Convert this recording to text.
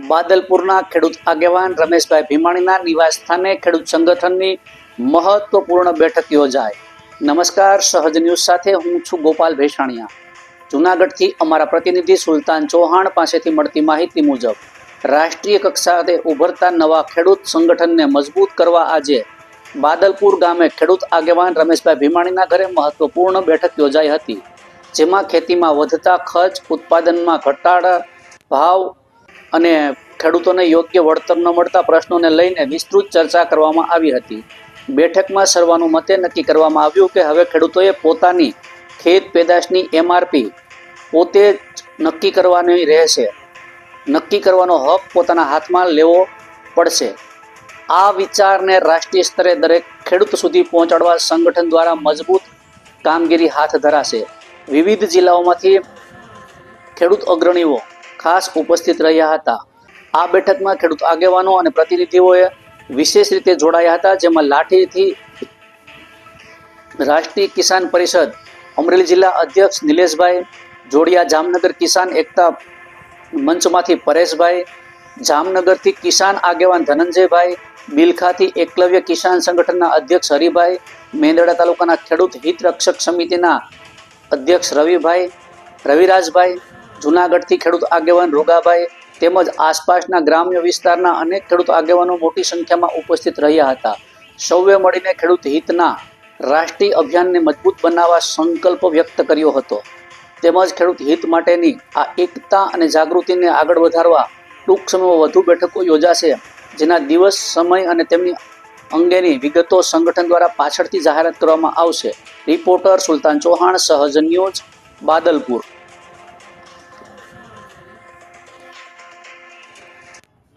બાદલપુરના ખેડૂત આગેવાન રમેશભાઈ ભીમાણીના નિવાસ સ્થાને ખેડૂત સંગઠનની મહત્વપૂર્ણ બેઠક યોજાય નમસ્કાર, સહજ ન્યૂઝ સાથે હું છું ગોપાલ ભેસાણીયા. જૂનાગઢથી અમારા પ્રતિનિધિ સુલતાન ચૌહાણ પાસેથી મળતી માહિતી મુજબ, રાષ્ટ્રીય કક્ષાએ ઉભરતા નવા ખેડૂત સંગઠનને મજબૂત કરવા આજે બાદલપુર ગામે ખેડૂત આગેવાન રમેશભાઈ ભીમાણીના ઘરે મહત્વપૂર્ણ બેઠક યોજાઈ હતી, જેમાં ખેતીમાં વધતા ખર્ચ, ઉત્પાદનમાં ઘટાડા, ભાવ અને ખેડૂતોને યોગ્ય વળતર ન મળતા પ્રશ્નોને લઈને વિસ્તૃત ચર્ચા કરવામાં આવી હતી. બેઠકમાં સર્વાનુમતે નક્કી કરવામાં આવ્યું કે હવે ખેડૂતોએ પોતાની ખેત પેદાશની એમઆરપી પોતે જ નક્કી કરવાની રહેશે. નક્કી કરવાનો હક પોતાના હાથમાં લેવો પડશે. આ વિચારને રાષ્ટ્રીય સ્તરે દરેક ખેડૂત સુધી પહોંચાડવા સંગઠન દ્વારા મજબૂત કામગીરી હાથ ધરાશે. વિવિધ જિલ્લાઓમાંથી ખેડૂત અગ્રણીઓ ખાસ ઉપસ્થિત રહ્યા હતા. આ બેઠકમાં ખેડૂત આગેવાનો અને પ્રતિનિધિઓએ વિશેષ રીતે જોડાયા હતા, જેમાં લાઠીથી રાષ્ટ્રીય કિસાન પરિષદ, અમરેલી જિલ્લા અધ્યક્ષ નિલેશભાઈ, જોડિયા જામનગર કિસાન એકતા મંચમાંથી પરેશભાઈ, જામનગરથી કિસાન આગેવાન ધનંજયભાઈ, બિલખાથી એકલવ્ય કિસાન સંગઠનના અધ્યક્ષ હરિભાઈ મેંદરડા તાલુકાના ખેડૂત હિતરક્ષક સમિતિના અધ્યક્ષ રવિભાઈ, રવિરાજભાઈ જુનાગઢથી ખેડૂત આગેવાન રોગાભાઈ તેમજ આસપાસના ગ્રામ્ય વિસ્તારના અનેક ખેડૂત આગેવાનો મોટી સંખ્યામાં ઉપસ્થિત રહ્યા હતા. સૌએ મળીને ખેડૂત હિતના રાષ્ટ્રીય અભિયાનને મજબૂત બનાવવા સંકલ્પ વ્યક્ત કર્યો હતો. તેમજ ખેડૂત હિત માટેની આ એકતા અને જાગૃતિને આગળ વધારવા ટૂંક સમયમાં વધુ બેઠકો યોજાશે, જેના દિવસ, સમય અને તેમની અંગેની વિગતો સંગઠન દ્વારા પાછળથી જાહેરાત કરવામાં આવશે. રિપોર્ટર સુલતાન ચૌહાણ, સહજ ન્યૂઝ, બાદલપુર.